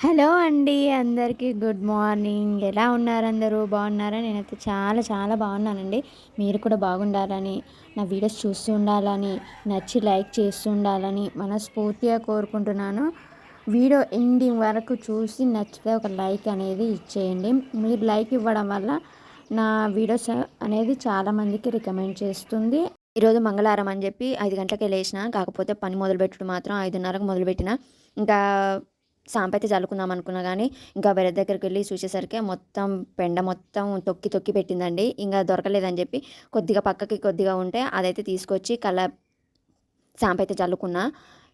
Hello అండి అందరికీ good morning. ఎలా ఉన్నారు అందరూ? బాగున్నారా? నేనైతే చాలా చాలా బాగున్నానండి. మీరు కూడా బాగుండాలని నా వీడియోస్ చూస్తూ ఉండాలని నచ్చి లైక్ చేస్తూ ఉండాలని మనస్ఫూర్తిగా కోరుకుంటున్నాను. వీడియో ఎండింగ్ వరకు చూసి నచ్చితే ఒక లైక్ అనేది ఇచ్చేయండి. మీరు లైక్ ఇవ్వడం వల్ల నా వీడియోస్ అనేది చాలామందికి రికమెండ్ చేస్తుంది. ఈరోజు మంగళవారం అని చెప్పి ఐదు గంటలకే లేచిన కాకపోతే పని మొదలుపెట్టుడు మాత్రం ఐదున్నరకు మొదలుపెట్టిన. ఇంకా సాంపైతే చల్లుకుందాం అనుకున్నా కానీ ఇంకా వేరే దగ్గరికి వెళ్ళి చూసేసరికి మొత్తం పెండ మొత్తం తొక్కి తొక్కి పెట్టిందండి. ఇంకా దొరకలేదని చెప్పి కొద్దిగా పక్కకి కొద్దిగా ఉంటే అదైతే తీసుకొచ్చి కళ్ళ సాంపైతే చల్లుకున్నా.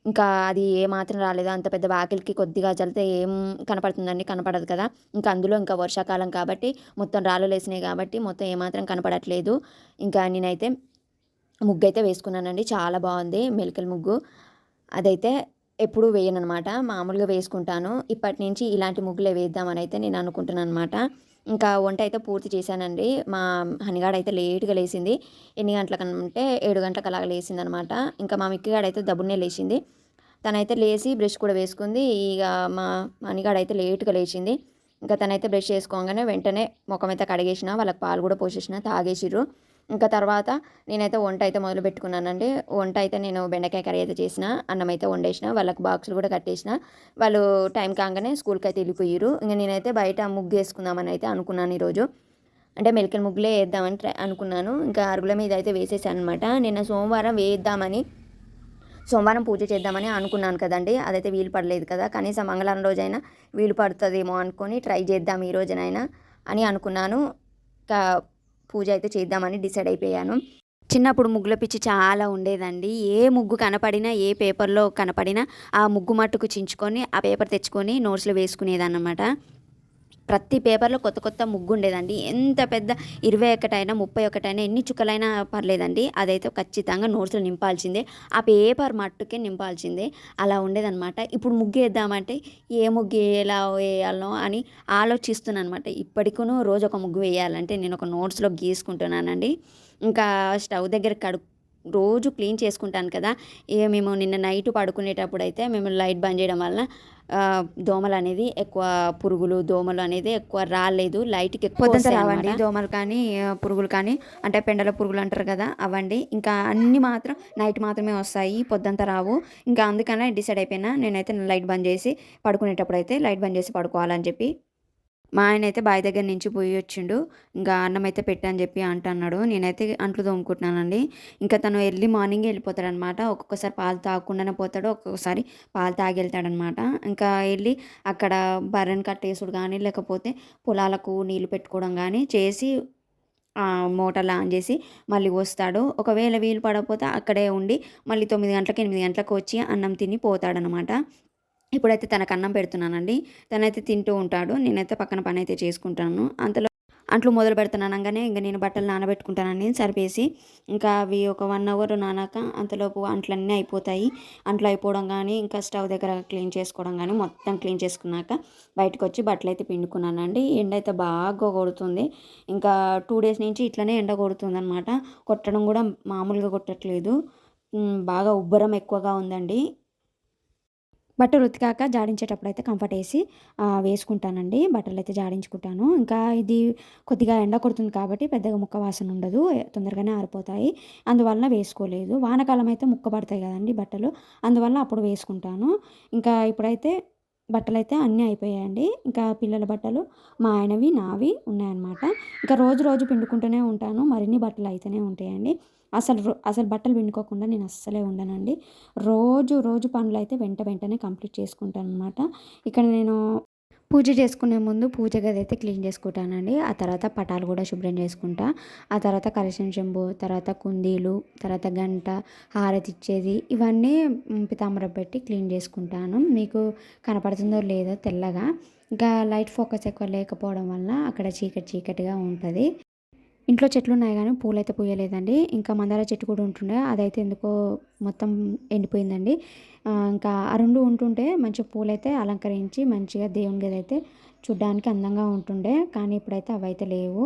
ఇంకా అది ఏ మాత్రం రాలేదు. అంత పెద్ద వాకిలికి కొద్దిగా చల్లితే ఏం కనపడుతుందండి? కనపడదు కదా. ఇంకా అందులో ఇంకా వర్షాకాలం కాబట్టి మొత్తం రాళ్ళు లేసినాయి కాబట్టి మొత్తం ఏమాత్రం కనపడట్లేదు. ఇంకా నేనైతే ముగ్గు అయితే వేసుకున్నానండి. చాలా బాగుంది. మెలికల ముగ్గు. అదైతే ఎప్పుడు వేయనమాట మామూలుగా వేసుకుంటాను. ఇప్పటి నుంచి ఇలాంటి ముగ్గులే వేద్దామని అయితే నేను అనుకుంటున్నాను అనమాట ఇంకా వంట అయితే పూర్తి చేశానండి. మా హనిగాడు అయితే లేట్గా లేచింది ఎన్ని గంటలకంటే ఏడు గంటలకు అలాగ లేచింది అనమాట ఇంకా మా మిక్కిగాడు అయితే దబ్బునే లేచింది. తనైతే లేచి బ్రష్ కూడా వేసుకుంది. ఇక మా హనిగాడు అయితే లేట్గా లేచింది. ఇంకా తనైతే బ్రష్ చేసుకోగానే వెంటనే ముఖం అయితే కడిగేసిన వాళ్ళకి పాలు కూడా పోసేసిన తాగేసిర్రు. ఇంకా తర్వాత నేనైతే వంట అయితే మొదలు పెట్టుకున్నానండి. వంట అయితే నేను బెండకాయ కర్రీ అయితే చేసిన అన్నం అయితే వండేసిన వాళ్ళకి బాక్సులు కూడా కట్టేసిన. వాళ్ళు టైం కాగానే స్కూల్కి అయితే వెళ్ళిపోయారు ఇంకా నేనైతే బయట ముగ్గు వేసుకుందామని అయితే అనుకున్నాను ఈరోజు. అంటే మెలికల్ ముగ్గులే వేద్దామని ట్రై అనుకున్నాను. ఇంకా అరుగుల మీద అయితే వేసేసాను అనమాట నిన్న సోమవారం వేద్దామని సోమవారం పూజ చేద్దామని అనుకున్నాను కదండి. అదైతే వీలు పడలేదు కదా. కనీసం మంగళవారం రోజైనా వీలు పడుతుందేమో అనుకొని ట్రై చేద్దాం ఈ రోజునైనా అని అనుకున్నాను. పూజ అయితే చేద్దామని డిసైడ్ అయిపోయాను. చిన్నప్పుడు ముగ్గుల పిచ్చి చాలా ఉండేదండి. ఏ ముగ్గు కనపడినా ఏ పేపర్లో కనపడినా ఆ ముగ్గు మట్టుకు చించుకొని ఆ పేపర్ తెచ్చుకొని నోట్స్లో వేసుకునేదన్నమాట. ప్రతి పేపర్లో కొత్త కొత్త ముగ్గు ఉండేదండి ఎంత పెద్ద ఇరవై ఒకటైనా ముప్పై ఒకటైనా ఎన్ని చుక్కలైనా పర్లేదండి. అదైతే ఖచ్చితంగా నోట్స్లో నింపాల్సిందే. ఆ పేపర్ మట్టుకే నింపాల్సిందే. అలా ఉండేదన్నమాట. ఇప్పుడు ముగ్గు వేద్దామంటే ఏ ముగ్గు ఎలా వేయాలో అని ఆలోచిస్తున్నాను అనమాట ఇప్పటికూ రోజు ఒక ముగ్గు వేయాలంటే నేను ఒక నోట్స్లో గీసుకుంటున్నానండి. ఇంకా స్టవ్ దగ్గర కడు రోజు క్లీన్ చేసుకుంటాను కదా. ఇక మేము నిన్న నైట్ పడుకునేటప్పుడు అయితే మేము లైట్ బంద్ చేయడం వల్ల దోమలు అనేది ఎక్కువ పురుగులు దోమలు అనేది ఎక్కువ రాలేదు. లైట్కి ఎక్కువ రావండి. దోమలు కానీ పురుగులు కానీ అంటే పెండల పురుగులు అంటారు కదా అవండి. ఇంకా అన్ని మాత్రం నైట్ మాత్రమే వస్తాయి పొద్దంతా రావు. ఇంకా అందుకనే డిసైడ్ అయిపోయినా నేనైతే లైట్ బంద్ చేసి పడుకునేటప్పుడు అయితే లైట్ బంద్ చేసి పడుకోవాలని చెప్పి మా ఆయన అయితే బావి దగ్గర నుంచి పోయి వచ్చిండు. ఇంకా అన్నం అయితే పెట్టని చెప్పి అంట అన్నాడు. నేనైతే అంట్లు తోముకుంటున్నానండి. ఇంకా తను ఎర్లీ మార్నింగ్ వెళ్ళిపోతాడనమాట. ఒక్కొక్కసారి పాలు తాగకుండానే పోతాడు ఒక్కొక్కసారి పాలు తాగి వెళ్తాడనమాట. ఇంకా వెళ్ళి అక్కడ బర్రెని కట్టేసుడు కానీ లేకపోతే పొలాలకు నీళ్ళు పెట్టుకోవడం కానీ చేసి మోటార్లు ఆన్ చేసి మళ్ళీ వస్తాడు. ఒకవేళ వీలు పడకపోతే అక్కడే ఉండి మళ్ళీ తొమ్మిది గంటలకు ఎనిమిది గంటలకు వచ్చి అన్నం తిని పోతాడనమాట. ఇప్పుడైతే తనకు అన్నం పెడుతున్నానండి. తనైతే తింటూ ఉంటాడు. నేనైతే పక్కన పని అయితే చేసుకుంటాను. అంతలో అంట్లు మొదలు పెడుతున్నాను అనగానే ఇంకా నేను బట్టలు నానబెట్టుకుంటానని సరిపేసి ఇంకా అవి ఒక వన్ అవర్ నానాక అంతలోపు అంట్లన్నీ అయిపోతాయి. అంట్లు అయిపోవడం కానీ ఇంకా స్టవ్ దగ్గర క్లీన్ చేసుకోవడం కానీ మొత్తం క్లీన్ చేసుకున్నాక బయటకు వచ్చి బట్టలు అయితే పిండుకున్నానండి. ఎండ అయితే బాగా కొడుతుంది. ఇంకా టూ డేస్ నుంచి ఇట్లనే ఎండ కొడుతుంది అనమాట కొట్టడం కూడా మామూలుగా కొట్టట్లేదు. బాగా ఉబ్బరం ఎక్కువగా ఉందండి. బట్టలు ఉతికాక జాడించేటప్పుడు అయితే కంఫర్ట్ వేసి వేసుకుంటానండి. బట్టలు అయితే జాడించుకుంటాను. ఇంకా ఇది కొద్దిగా ఎండ కొడుతుంది కాబట్టి పెద్దగా ముక్క వాసన ఉండదు తొందరగానే ఆరిపోతాయి. అందువలన వేసుకోలేదు. వానకాలం అయితే ముక్క పడతాయి కదండి బట్టలు. అందువల్ల అప్పుడు వేసుకుంటాను. ఇంకా ఇప్పుడైతే బట్టలు అయితే అన్నీ అయిపోయాయండి. ఇంకా పిల్లల బట్టలు మా ఆయనవి నావి ఉన్నాయన్నమాట. ఇంకా రోజు రోజు పిండుకుంటూనే ఉంటాను. మరిన్ని బట్టలు అయితేనే ఉంటాయండి. అసలు అసలు బట్టలు పిండుకోకుండా నేను అస్సలే ఉండనండి. రోజు రోజు పనులు అయితే వెంట వెంటనే కంప్లీట్ చేసుకుంటాను అనమాట ఇక్కడ నేను పూజ చేసుకునే ముందు పూజ గది అయితే క్లీన్ చేసుకుంటానండి. ఆ తర్వాత పటాలు కూడా శుభ్రం చేసుకుంటా. ఆ తర్వాత కలశం చెంబు తర్వాత కుందీలు తర్వాత గంట హారతి ఇచ్చేది ఇవన్నీ పితాంబర పెట్టి క్లీన్ చేసుకుంటాను. మీకు కనపడుతుందో లేదో తెల్లగా. ఇంకా లైట్ ఫోకస్ ఎక్కువ లేకపోవడం వల్ల అక్కడ చీకటి చీకటిగా ఉంటుంది. ఇంట్లో చెట్లు ఉన్నాయి కానీ పూలైతే పూయలేదండి. ఇంకా మందార చెట్టు కూడా ఉంటుండే. అదైతే ఎందుకో మొత్తం ఎండిపోయిందండి. ఇంకా ఆ రెండు ఉంటుంటే మంచి పూలైతే అలంకరించి మంచిగా దేవుని గది అయితే చూడ్డానికి అందంగా ఉంటుండే. కానీ ఇప్పుడైతే అవైతే లేవు.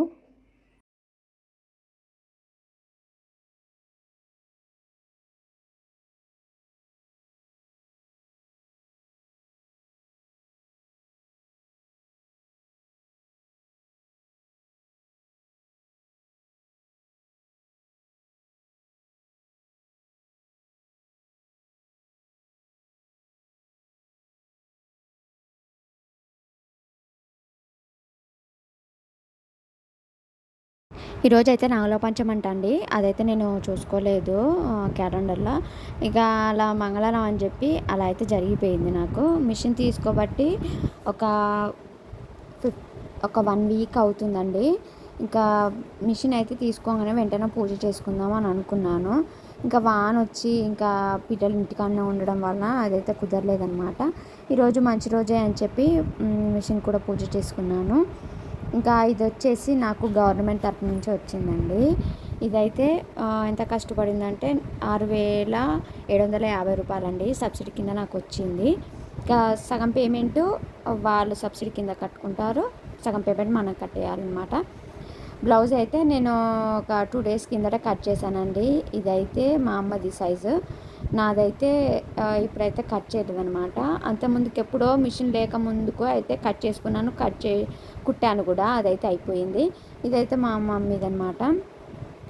ఈరోజు అయితే నాగలోపంచం అంట అండి అదైతే నేను చూసుకోలేదు క్యాలెండర్లో. ఇక అలా మంగళవారం అని చెప్పి అలా అయితే జరిగిపోయింది నాకు. మిషన్ తీసుకోబట్టి ఒక ఫిఫ్ ఒక వన్ వీక్ అవుతుందండి. ఇంకా మిషన్ అయితే తీసుకోగానే వెంటనే పూజ చేసుకుందాం అని అనుకున్నాను. ఇంకా వాన వచ్చి ఇంకా పిల్లలు ఇంటికాడనే ఉండడం వల్ల అదైతే కుదరలేదనమాట ఈరోజు మంచి రోజే అని చెప్పి మిషన్ కూడా పూజ చేసుకున్నాను. ఇంకా ఇది వచ్చేసి నాకు గవర్నమెంట్ తరపు నుంచి వచ్చిందండి. ఇదైతే ఎంత కష్టపడిందంటే ఆరు వేల ఏడు వందల యాభై రూపాయలండి సబ్సిడీ కింద నాకు వచ్చింది. ఇంకా సగం పేమెంట్ వాళ్ళు సబ్సిడీ కింద కట్టుకుంటారు. సగం పేమెంట్ మనం కట్టేయాలన్నమాట. బ్లౌజ్ అయితే నేను ఒక టూ డేస్ కిందట కట్ చేశానండి. ఇదైతే మా అమ్మది సైజు. నాదైతే ఇప్పుడైతే కట్ చేయలేదు అనమాట అంతకుముందుకు ఎప్పుడో మిషన్ లేక ముందుకు అయితే కట్ చేసుకున్నాను. కట్ చే కుట్టాను కూడా. అదైతే అయిపోయింది. ఇదైతే మా మమ్మీది అనమాట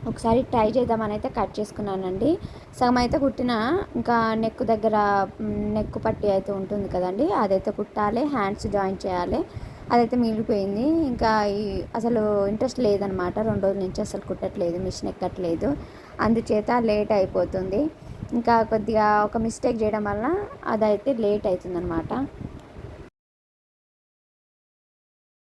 ఒకసారి ట్రై చేద్దామని అయితే కట్ చేసుకున్నానండి. సగం అయితే కుట్టిన ఇంకా నెక్ దగ్గర నెక్ పట్టి అయితే ఉంటుంది కదండి అదైతే కుట్టాలి హ్యాండ్స్ జాయిన్ చేయాలి. అదైతే మిగిలిపోయింది. ఇంకా ఈ అసలు ఇంట్రెస్ట్ లేదనమాట రెండు రోజుల నుంచి అసలు కుట్టట్లేదు మిషన్ ఎక్కట్లేదు. అందుచేత లేట్ అయిపోతుంది. ఇంకా కొద్దిగా ఒక మిస్టేక్ చేయడం వల్ల అదైతే లేట్ అవుతుందనమాట